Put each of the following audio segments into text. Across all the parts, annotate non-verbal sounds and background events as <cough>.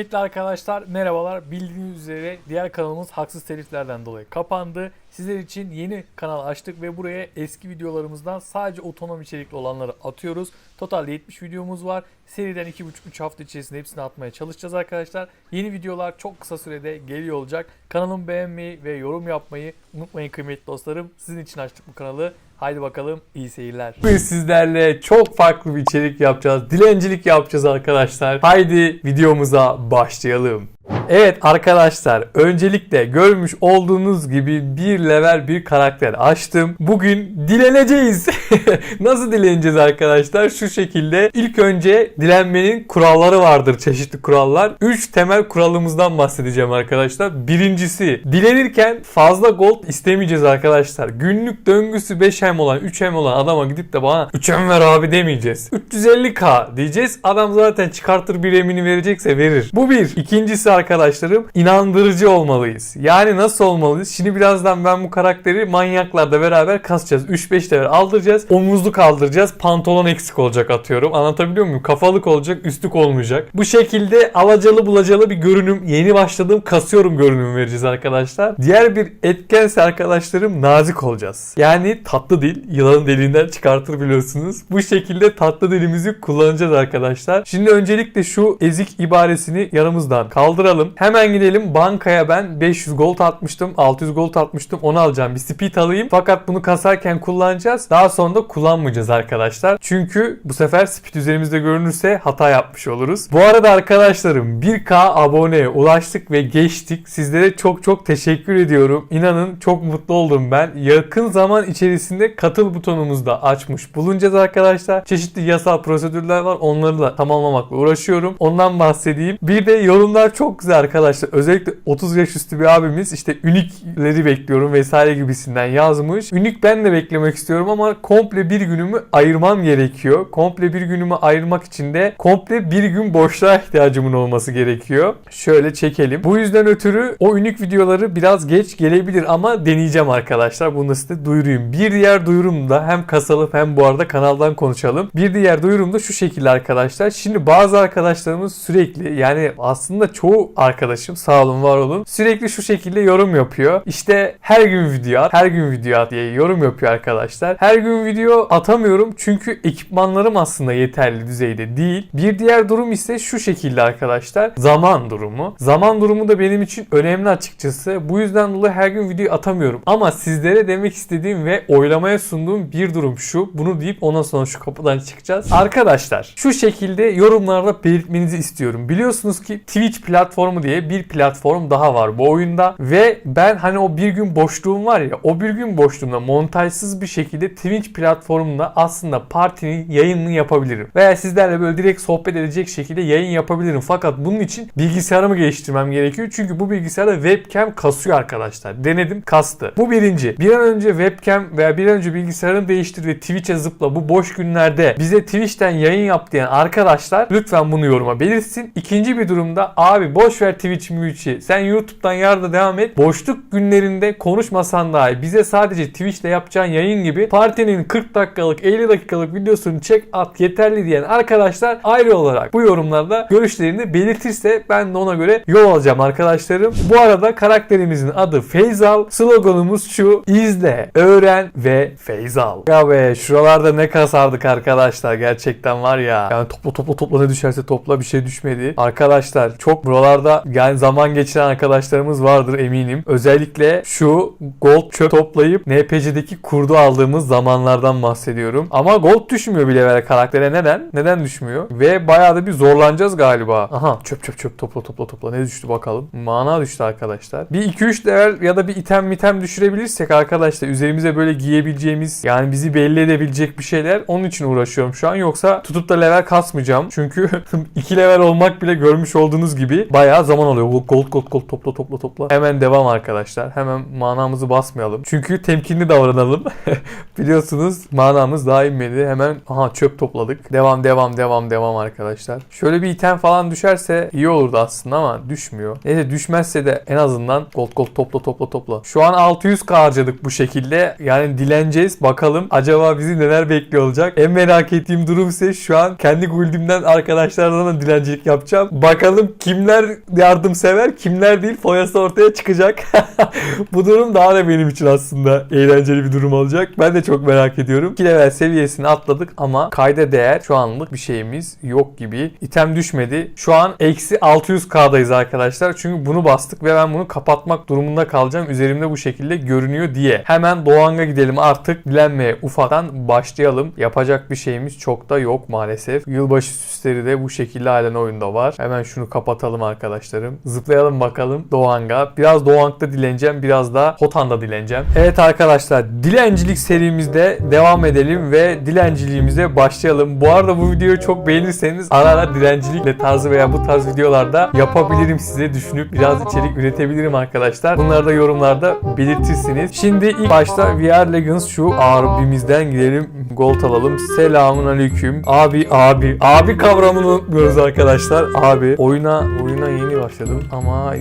Kıymetli arkadaşlar merhabalar. Bildiğiniz üzere diğer kanalımız haksız teliflerden dolayı kapandı. Sizler için yeni kanal açtık ve buraya eski videolarımızdan sadece otonom içerikli olanları atıyoruz. Totalde 70 videomuz var. Seriden 2,5-3 hafta içerisinde hepsini atmaya çalışacağız arkadaşlar. Yeni videolar çok kısa sürede geliyor olacak. Kanalımı beğenmeyi ve yorum yapmayı unutmayın kıymetli dostlarım. Sizin için açtık bu kanalı. Haydi bakalım iyi seyirler. Bugün sizlerle çok farklı bir içerik yapacağız. Dilencilik yapacağız arkadaşlar. Haydi videomuza başlayalım. Evet arkadaşlar öncelikle görmüş olduğunuz gibi bir level bir karakter açtım. Bugün dileneceğiz. <laughs> Nasıl dileneceğiz arkadaşlar? Şu şekilde ilk önce dilenmenin kuralları vardır çeşitli kurallar. 3 temel kuralımızdan bahsedeceğim arkadaşlar. Birincisi dilenirken fazla gold istemeyeceğiz arkadaşlar. Günlük döngüsü 5 hem olan 3 hem olan adama gidip de bana 3 hem ver abi demeyeceğiz. 350k diyeceğiz. Adam zaten çıkartır bir emini verecekse verir. Bu bir. İkincisi arkadaşlarım inandırıcı olmalıyız. Yani nasıl olmalıyız? Şimdi birazdan ben bu karakteri manyaklarla beraber kasacağız. 3-5 level aldıracağız. Omuzluk aldıracağız. Pantolon eksik olacak atıyorum. Anlatabiliyor muyum? Kafalık olacak, üstlük olmayacak. Bu şekilde alacalı bulacalı bir görünüm. Yeni başladığım kasıyorum görünümü vereceğiz arkadaşlar. Diğer bir etkense arkadaşlarım nazik olacağız. Yani tatlı dil yılanın deliğinden çıkartır biliyorsunuz. Bu şekilde tatlı dilimizi kullanacağız arkadaşlar. Şimdi öncelikle şu ezik ibaresini yanımızdan kaldıralım. Hemen gidelim bankaya ben 500 gold atmıştım. 600 gold atmıştım. Onu alacağım. Bir speed alayım. Fakat bunu kasarken kullanacağız. Daha sonra da kullanmayacağız arkadaşlar. Çünkü bu sefer speed üzerimizde görünürse hata yapmış oluruz. Bu arada arkadaşlarım 1k aboneye ulaştık ve geçtik. Sizlere çok çok teşekkür ediyorum. İnanın çok mutlu oldum ben. Yakın zaman içerisinde katıl butonumuzu da açmış bulunacağız arkadaşlar. Çeşitli yasal prosedürler var. Onları da tamamlamakla uğraşıyorum. Ondan bahsedeyim. Bir de yorumlar çok güzel arkadaşlar. Özellikle 30 yaş üstü bir abimiz işte ünikleri bekliyorum vesaire gibisinden yazmış. Ünik ben de beklemek istiyorum ama komple bir günümü ayırmam gerekiyor. Komple bir günümü ayırmak için de komple bir gün boşluğa ihtiyacımın olması gerekiyor. Şöyle çekelim. Bu yüzden ötürü o ünik videoları biraz geç gelebilir ama deneyeceğim arkadaşlar. Bunu size duyurayım. Bir diğer duyurum da hem kasalıp hem bu arada kanaldan konuşalım. Bir diğer duyurum da şu şekilde arkadaşlar. Şimdi bazı arkadaşlarımız sürekli yani aslında çoğu arkadaşım sağ olun var olun sürekli şu şekilde yorum yapıyor. İşte her gün video at, her gün video at diye yorum yapıyor arkadaşlar. Her gün video atamıyorum çünkü ekipmanlarım aslında yeterli düzeyde değil. Bir diğer durum ise şu şekilde arkadaşlar. Zaman durumu. Zaman durumu da benim için önemli açıkçası. Bu yüzden dolayı her gün video atamıyorum. Ama sizlere demek istediğim ve oylamaya sunduğum bir durum şu. Bunu deyip ondan sonra şu kapıdan çıkacağız. Arkadaşlar şu şekilde yorumlarda belirtmenizi istiyorum. Biliyorsunuz ki Twitch platformu diye bir platform daha var bu oyunda ve ben hani o bir gün boşluğum var ya o bir gün boşluğumda montajsız bir şekilde Twitch platformunda aslında partinin yayınını yapabilirim. Veya sizlerle böyle direkt sohbet edecek şekilde yayın yapabilirim. Fakat bunun için bilgisayarımı geliştirmem gerekiyor. Çünkü bu bilgisayarda webcam kasıyor arkadaşlar. Denedim kastı. Bu birinci. Bir an önce webcam veya bir an önce bilgisayarını değiştir ve Twitch'e zıpla bu boş günlerde bize Twitch'ten yayın yap diyen arkadaşlar lütfen bunu yoruma belirtsin. İkinci bir durumda abi boş ver Twitch Twitch'i sen YouTube'dan yarda devam et. Boşluk günlerinde konuşmasan dahi bize sadece Twitch'te yapacağın yayın gibi partinin 40 dakikalık 50 dakikalık videosunu çek at yeterli diyen arkadaşlar ayrı olarak bu yorumlarda görüşlerini belirtirse ben de ona göre yol alacağım arkadaşlarım. Bu arada karakterimizin adı Feyzal. Sloganımız şu izle, öğren ve Feyzal. Ya be şuralarda ne kasardık arkadaşlar gerçekten var ya. Yani topla topla topla ne düşerse topla bir şey düşmedi. Arkadaşlar çok buralarda yani zaman geçiren arkadaşlarımız vardır eminim. Özellikle şu gold çöp toplayıp NPC'deki kurdu aldığımız zamanlardan bahsediyorum. Ama gold düşmüyor bile böyle karaktere. Neden? Neden düşmüyor? Ve bayağı da bir zorlanacağız galiba. Aha çöp çöp çöp topla topla topla. Ne düştü bakalım. Mana düştü arkadaşlar. Bir 2-3 level ya da bir item mitem düşürebilirsek arkadaşlar üzerimize böyle giyebileceğimiz yani bizi belli edebilecek bir şeyler onun için uğraşıyorum şu an. Yoksa tutup da level kasmayacağım. Çünkü <laughs> 2 level olmak bile görmüş olduğunuz gibi bayağı zaman alıyor. Gold gold, gold topla topla topla. Hemen devam arkadaşlar. Hemen manamızı basmayalım. Çünkü temkinli davranalım. <laughs> Biliyorsunuz manamız daha inmedi. Hemen aha çöp topladık. Devam devam devam devam arkadaşlar. Şöyle bir item falan düşerse iyi olurdu aslında ama düşmüyor. Neyse düşmezse de en azından gold gold topla topla topla. Şu an 600k harcadık bu şekilde. Yani dileneceğiz. Bakalım acaba bizi neler bekliyor olacak. En merak ettiğim durum ise şu an kendi guildimden arkadaşlardan da dilencilik yapacağım. Bakalım kimler yardımsever kimler değil foyası ortaya çıkacak. <laughs> bu durum daha da benim için aslında eğlenceli bir durum olacak. Ben de çok merak ediyorum. 2 level seviyesini atladık ama kayda değer şu anlık bir şeyimiz yok gibi. İtem düşmedi. Şu an eksi 600k'dayız arkadaşlar. Çünkü bunu bastık ve ben bunu kapatmak durumunda kalacağım. Üzerimde bu şekilde görünüyor diye. Hemen Doğan'a gidelim artık dilenmeye ufaktan başlayalım. Yapacak bir şeyimiz çok da yok maalesef. Yılbaşı süsleri de bu şekilde halen oyunda var. Hemen şunu kapatalım arkadaşlarım. Zıplayalım bakalım Doğan'a. Biraz Doğan'da dileneceğim. Biraz da Hotan'da dileneceğim. Evet arkadaşlar dilencilik serimizde devam edelim ve dilenciliğimize başlayalım. Bu arada bu videoyu çok beğenirseniz ara ara dilencilikle tarzı veya bu tarz videolarda yapabilirim size düşünüp biraz içerik üretebilirim arkadaşlar. Bunları da yorumlarda belirtirsiniz. Şimdi ilk başta VR Legends şu abimizden gidelim. Gold alalım. Selamun aleyküm. Abi abi. Abi kavramını unutmuyoruz arkadaşlar. Abi. Oyuna oyuna yeni başladım ama e,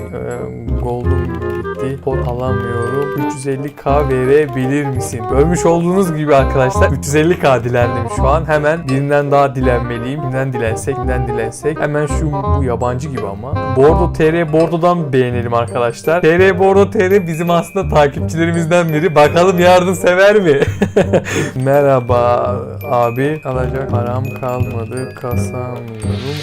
Gold'um gitti. Pot alamıyorum. 350k verebilir misin? Görmüş olduğunuz gibi arkadaşlar 350k dilendim şu an. Hemen birinden daha dilenmeliyim. Kimden dilensek, kimden dilensek. Hemen şu bu yabancı gibi ama. Bordo TR Bordo'dan beğenelim arkadaşlar. TR Bordo TR bizim aslında takipçilerimizden biri. Bakalım yardım sever mi? <laughs> Merhaba abi. Alacak param kalmadı. Kasamıyorum.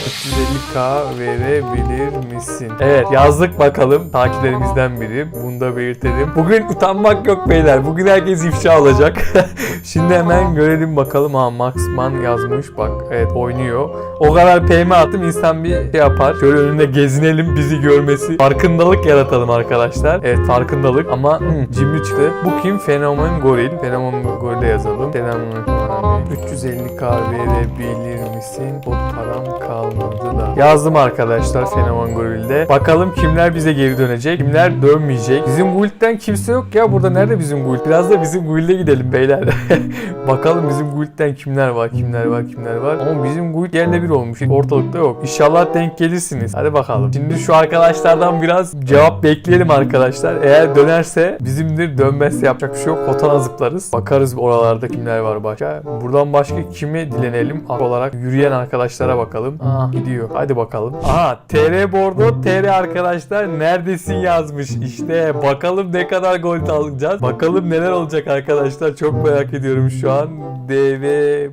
350k verebilir misin? Evet yazdık bakalım. Takipçilerimizden biri. Bunu da belirtelim. Bugün utanmak yok beyler. Bugün herkes ifşa olacak. <laughs> Şimdi hemen görelim bakalım. Ha Maxman yazmış. Bak evet oynuyor. O kadar PM attım insan bir şey yapar. Şöyle önünde gezinelim bizi görmesi. Farkındalık yaratalım arkadaşlar. Evet farkındalık ama hmm, cimri çıktı. Bu kim? Fenomen Goril. Fenomen Goril'e yazalım. Fenomen abi. 350k verebilir misin? O param kalmadı da. Yazdım arkadaşlar Fenomen Goril'de. Bakalım kimler bize geri dönecek. Kimler dönmeyecek. Bizim guild'den kimse yok ya. Burada nerede bizim guild? Biraz da bizim guild'e gidelim beyler. <laughs> Bakalım bizim guild'den kimler var, kimler var, kimler var. Ama bizim guild yerle bir olmuş. Ortalıkta yok. İnşallah denk gelirsiniz. Hadi bakalım. Şimdi şu arkadaşlardan biraz cevap bekleyelim arkadaşlar. Eğer dönerse bizimdir. Dönmezse yapacak bir şey yok. Kotana zıplarız. Bakarız oralarda kimler var başka. Buradan başka kimi dilenelim? Ak olarak yürüyen arkadaşlara bakalım. Aa gidiyor. Hadi bakalım. Aha TR Bordo TR arkadaşlar neredesin yazmış. İşte bakalım ne kadar gol alacağız. Bakalım neler olacak arkadaşlar. Çok merak ediyorum şu an. DV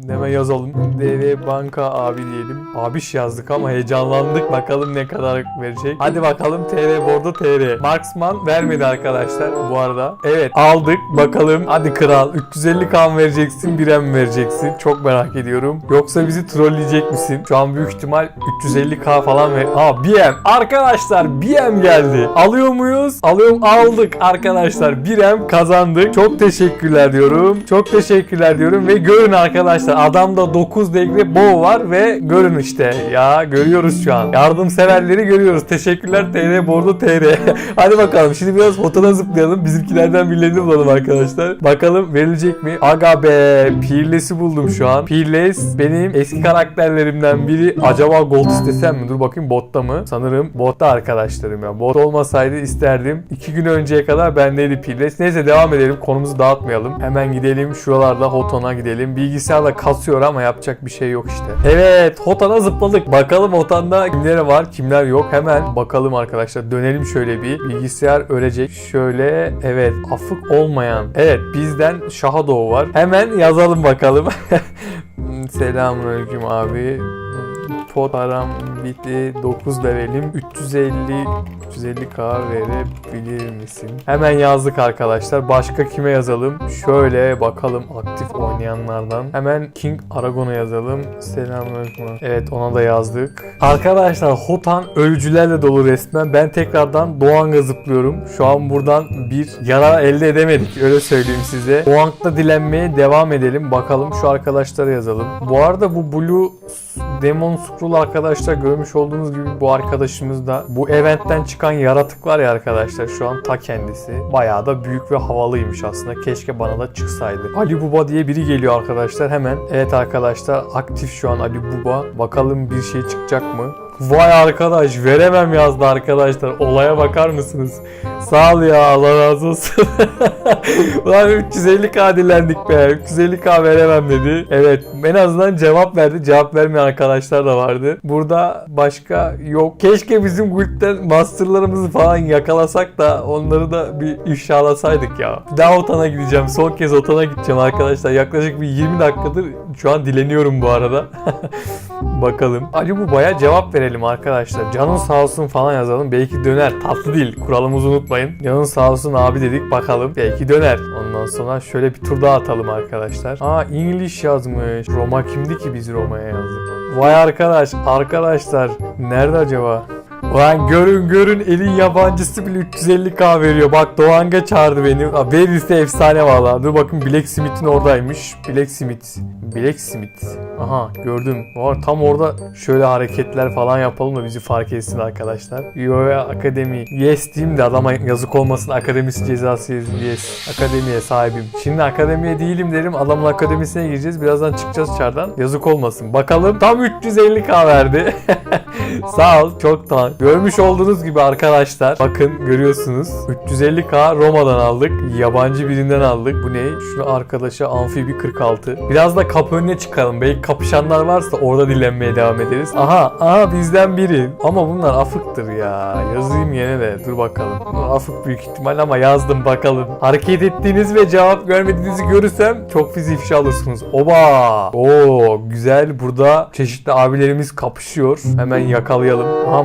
hemen yazalım. DV Banka abi diyelim. Abiş yazdık ama heyecanlandık. Bakalım ne kadar verecek. Hadi bakalım TR Bordo TR. Marksman vermedi arkadaşlar bu arada. Evet aldık. Bakalım. Hadi kral. 350 kan vereceksin. Birem vereceksin. Çok merak ediyorum. Yoksa bizi trolleyecek misin? Şu an büyük ihtimal 350k falan ver. Aa BM. Arkadaşlar BM geldi. Alıyor muyuz? Alıyorum. Aldık arkadaşlar. Birem kazandık. Çok teşekkürler diyorum. Çok teşekkürler diyorum ve görün arkadaşlar adamda 9 degre bow var ve görün işte ya görüyoruz şu an. Yardımseverleri görüyoruz. Teşekkürler TR Bordo TR. <laughs> Hadi bakalım şimdi biraz fotona zıplayalım. Bizimkilerden birilerini bulalım arkadaşlar. Bakalım verilecek mi? Aga be Peerless'i buldum şu an. Peerless benim eski karakterlerimden biri. Acaba gold istesem mi? Dur bakayım botta mı? Sanırım botta arkadaşlarım ya. Bot olmasaydı isterdim. 2 gün önceye kadar bendeydi Peerless. Neyse devam edelim. Konumuzu dağıtmayalım. Hemen gidelim şuralarda Hoton'a gidelim. Bilgisayarda kasıyor ama yapacak bir şey yok işte. Evet Hoton'a zıpladık. Bakalım Hoton'da kimler var kimler yok. Hemen bakalım arkadaşlar. Dönelim şöyle bir. Bilgisayar ölecek. Şöyle evet afık olmayan. Evet bizden Shadow var. Hemen yazalım bakalım. <laughs> Selamünaleyküm abi. Pot param bitti. 9 levelim. 350 350k verebilir misin? Hemen yazdık arkadaşlar. Başka kime yazalım? Şöyle bakalım aktif oynayanlardan. Hemen King Aragon'a yazalım. Selamünaleyküm. Evet ona da yazdık. Arkadaşlar Hotan ölücülerle dolu resmen. Ben tekrardan Doğan'a zıplıyorum. Şu an buradan bir yara elde edemedik. Öyle söyleyeyim size. Doğan'da dilenmeye devam edelim. Bakalım şu arkadaşlara yazalım. Bu arada bu Blue Demon Scroll arkadaşlar görmüş olduğunuz gibi bu arkadaşımız da bu eventten çıkan yaratık var ya arkadaşlar şu an ta kendisi. Bayağı da büyük ve havalıymış aslında. Keşke bana da çıksaydı. Ali Buba diye biri geliyor arkadaşlar hemen. Evet arkadaşlar aktif şu an Ali Buba. Bakalım bir şey çıkacak mı? Vay arkadaş veremem yazdı arkadaşlar. Olaya bakar mısınız? Sağ ol ya Allah razı olsun. <laughs> Ulan 350k dilendik be. 350k veremem dedi. Evet en azından cevap verdi. Cevap vermeyen arkadaşlar da vardı. Burada başka yok. Keşke bizim guildden masterlarımızı falan yakalasak da onları da bir ifşalasaydık ya. Bir daha otana gideceğim. Son kez otana gideceğim arkadaşlar. Yaklaşık bir 20 dakikadır şu an dileniyorum bu arada. <laughs> Bakalım. Ali bu baya cevap verelim arkadaşlar. Canın sağ olsun falan yazalım. Belki döner. Tatlı değil. Kuralımızı unutmayın. Canın sağ olsun abi dedik. Bakalım. Belki döner. Ondan sonra şöyle bir tur daha atalım arkadaşlar. Aa English yazmış. Roma kimdi ki biz Roma'ya yazdık? Vay arkadaş. Arkadaşlar. Nerede acaba? Ulan görün görün elin yabancısı bile 350k veriyor. Bak Doğan'a çağırdı beni. Aa, Verirse efsane valla. Dur bakın Blacksmith'in oradaymış. Blacksmith. Blacksmith. Aha gördüm. Var tam orada şöyle hareketler falan yapalım da bizi fark etsin arkadaşlar. Yoya Akademi. Yes diyeyim de adama yazık olmasın. Akademisi cezası yes. Akademiye sahibim. Şimdi akademiye değilim derim. Adamın akademisine gireceğiz. Birazdan çıkacağız çardan. Yazık olmasın. Bakalım. Tam 350k verdi. <laughs> Sağ ol. Çok tamam. Görmüş olduğunuz gibi arkadaşlar. Bakın görüyorsunuz. 350k Roma'dan aldık. Yabancı birinden aldık. Bu ne? Şunu arkadaşa amfibi 46. Biraz da kapı önüne çıkalım. Belki kapışanlar varsa orada dilenmeye devam ederiz. Aha, aha bizden biri. Ama bunlar afıktır ya. Yazayım yine de. Dur bakalım. Afık büyük ihtimal ama yazdım bakalım. Hareket ettiğiniz ve cevap vermediğinizi görürsem çok fizi ifşa alırsınız. Oba! Oo güzel. Burada çeşitli abilerimiz kapışıyor. Hemen yakalayalım. Aha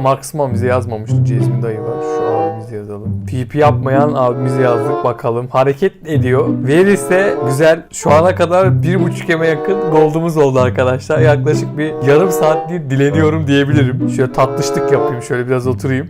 Marksman bize yazmamıştı. Cezmi dayı var. Şu abimizi yazalım. PP yapmayan abimizi yazdık bakalım. Hareket ediyor. Verirse güzel. Şu ana kadar bir buçuk eme yakın goldumuz oldu arkadaşlar. Yaklaşık bir yarım saattir dileniyorum diyebilirim. Şöyle tatlışlık yapayım. Şöyle biraz oturayım.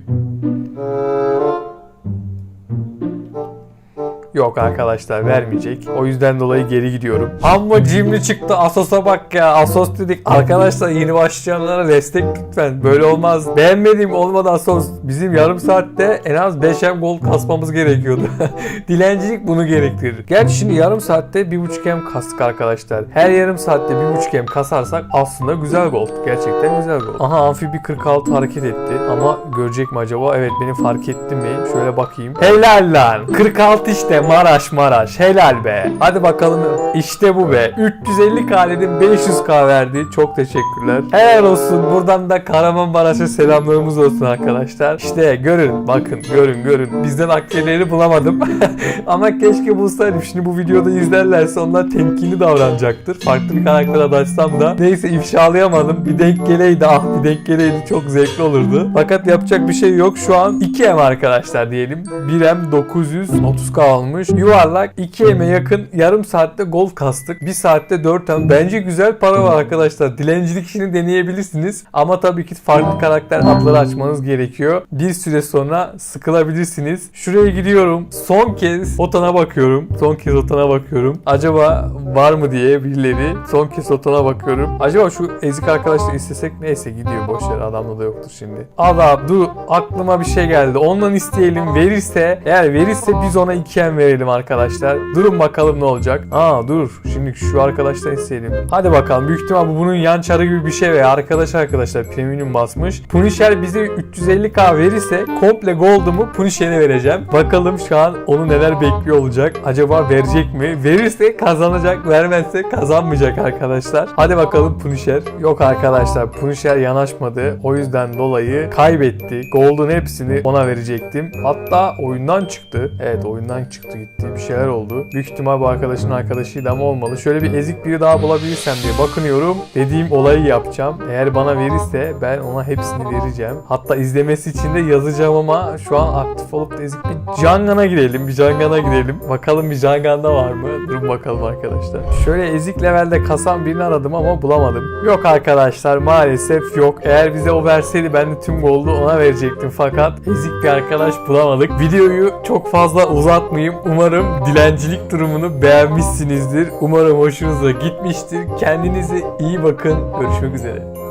Yok arkadaşlar vermeyecek. O yüzden dolayı geri gidiyorum. Amma cimri çıktı. Asos'a bak ya. Asos dedik. Arkadaşlar yeni başlayanlara destek lütfen. Böyle olmaz. Beğenmediğim olmadı Asos. Bizim yarım saatte en az 5M gol kasmamız gerekiyordu. <laughs> Dilencilik bunu gerektirir. Gerçi şimdi yarım saatte 1.5M kastık arkadaşlar. Her yarım saatte 1.5M kasarsak aslında güzel gol. Gerçekten güzel gol. Aha amfibi 46 hareket etti. Ama görecek mi acaba? Evet beni fark etti mi? Şöyle bakayım. Helal lan. 46 işte Maraş Maraş. Helal be. Hadi bakalım. İşte bu be. 350 KL'nin 500k verdi. Çok teşekkürler. Helal olsun. Buradan da Kahramanmaraş'a selamlarımız olsun arkadaşlar. İşte görün. Bakın görün görün. Bizden akçeleri bulamadım. <laughs> Ama keşke bulsaydım. Şimdi bu videoda izlerlerse onlar temkinli davranacaktır. Farklı bir karakter adı açsam da. Neyse ifşalayamadım. Bir denk geleydi. Ah bir denk geleydi. Çok zevkli olurdu. Fakat yapacak bir şey yok. Şu an 2M arkadaşlar diyelim. 1M 930k almış. Yuvarlak 2M'e yakın yarım saatte gol kastık. 1 saatte 4M. Bence güzel para var arkadaşlar. Dilencilik işini deneyebilirsiniz. Ama tabii ki farklı karakter adları açmanız gerekiyor. Bir süre sonra sıkılabilirsiniz. Şuraya gidiyorum. Son kez otana bakıyorum. Son kez otana bakıyorum. Acaba var mı diye birileri. Son kez otana bakıyorum. Acaba şu ezik arkadaşları istesek neyse gidiyor boşver adamla da yoktur şimdi. Allah dur aklıma bir şey geldi. Ondan isteyelim. Verirse eğer verirse biz ona 2M verelim arkadaşlar. Durun bakalım ne olacak. Aa dur. Şimdi şu arkadaştan isteyelim. Hadi bakalım. Büyük ihtimal bu bunun yan çarı gibi bir şey veya arkadaş arkadaşlar premium basmış. Punisher bize 350k verirse komple gold'umu Punisher'e vereceğim. Bakalım şu an onu neler bekliyor olacak. Acaba verecek mi? Verirse kazanacak. Vermezse kazanmayacak arkadaşlar. Hadi bakalım Punisher. Yok arkadaşlar Punisher yanaşmadı. O yüzden dolayı kaybetti. Gold'un hepsini ona verecektim. Hatta oyundan çıktı. Evet oyundan çıktı gitti. Bir şeyler oldu. Büyük ihtimal bu arkadaşın arkadaşıydı ama olmalı. Şöyle bir ezik biri daha bulabilirsem diye bakınıyorum. Dediğim olayı yapacağım. Eğer bana verirse ben ona hepsini vereceğim. Hatta izlemesi için de yazacağım ama şu an aktif olup da ezik bir Jangan'a girelim. Bir Jangan'a girelim. Bakalım bir Jangan'da var mı? Durun bakalım arkadaşlar. Şöyle ezik levelde kasan birini aradım ama bulamadım. Yok arkadaşlar maalesef yok. Eğer bize o verseydi ben de tüm goldu ona verecektim fakat ezik bir arkadaş bulamadık. Videoyu çok fazla uzatmayayım. Umarım dilencilik durumunu beğenmişsinizdir. Umarım hoşunuza gitmiştir. Kendinize iyi bakın. Görüşmek üzere.